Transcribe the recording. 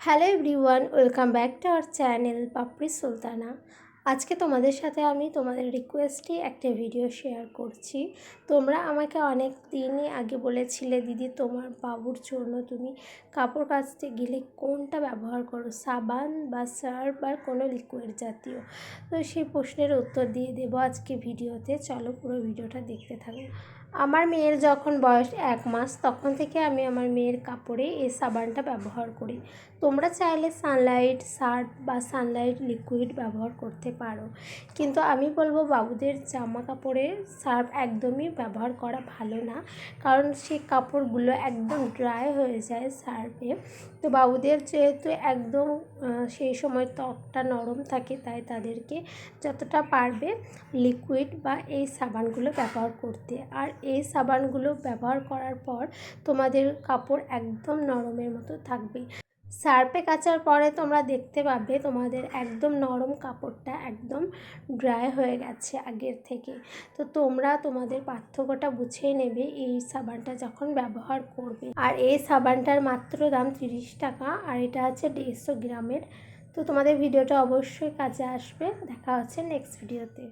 hello everyone welcome back to our channel Papri Sultana আজকে তোমাদের সাথে আমি তোমাদের রিকোয়েস্টে একটা ভিডিও শেয়ার করছি। তোমরা আমাকে অনেক দিনই আগে বলেছিলে, দিদি, তোমার বাবুর জন্য তুমি কাপড় কাচতে গেলে কোনটা ব্যবহার করো, সাবান বা সার্ফ বা কোনো লিকুইড জাতীয়? তো সেই প্রশ্নের উত্তর দিয়ে দেবো আজকে ভিডিওতে চলো পুরো ভিডিওটা দেখতে থাকো। আমার মেয়ের যখন বয়স এক মাস, তখন থেকে আমি আমার মেয়ের কাপড়ে এই সাবানটা ব্যবহার করি। তোমরা চাইলে সানলাইট সার্ফ বা সানলাইট লিকুইড ব্যবহার করতে পারো। কিন্তু আমি বলব বাবুদের জামা কাপড়ে সার্ফ একদমই ব্যবহার করা ভালো না। কারণ সেই কাপড়গুলো একদম ড্রাই হয়ে যায় সার্ফে তো বাবুদের যেহেতু একদম সেই সময় ত্বকটা নরম থাকে, তাই তাদেরকে যতটা পারবে লিকুইড বা এই সাবানগুলো ব্যবহার করতে। আর এই সাবানগুলো ব্যবহার করার পর তোমাদের কাপড় একদম নরমের মতো থাকবে। সার্ফে কাচার পরে তোমরা দেখতে পাবে তোমাদের একদম নরম কাপড়টা একদম ড্রাই হয়ে গেছে আগের থেকে। তো তোমরা তোমাদের পার্থক্যটা বুঝিয়ে নেবে এই সাবানটা যখন ব্যবহার করবে। আর এই সাবানটার মাত্র দাম তিরিশ টাকা আর এটা হচ্ছে দেড়শো গ্রামের। তো তোমাদের ভিডিওটা অবশ্যই কাজে আসবে। দেখা হচ্ছে নেক্সট ভিডিওতে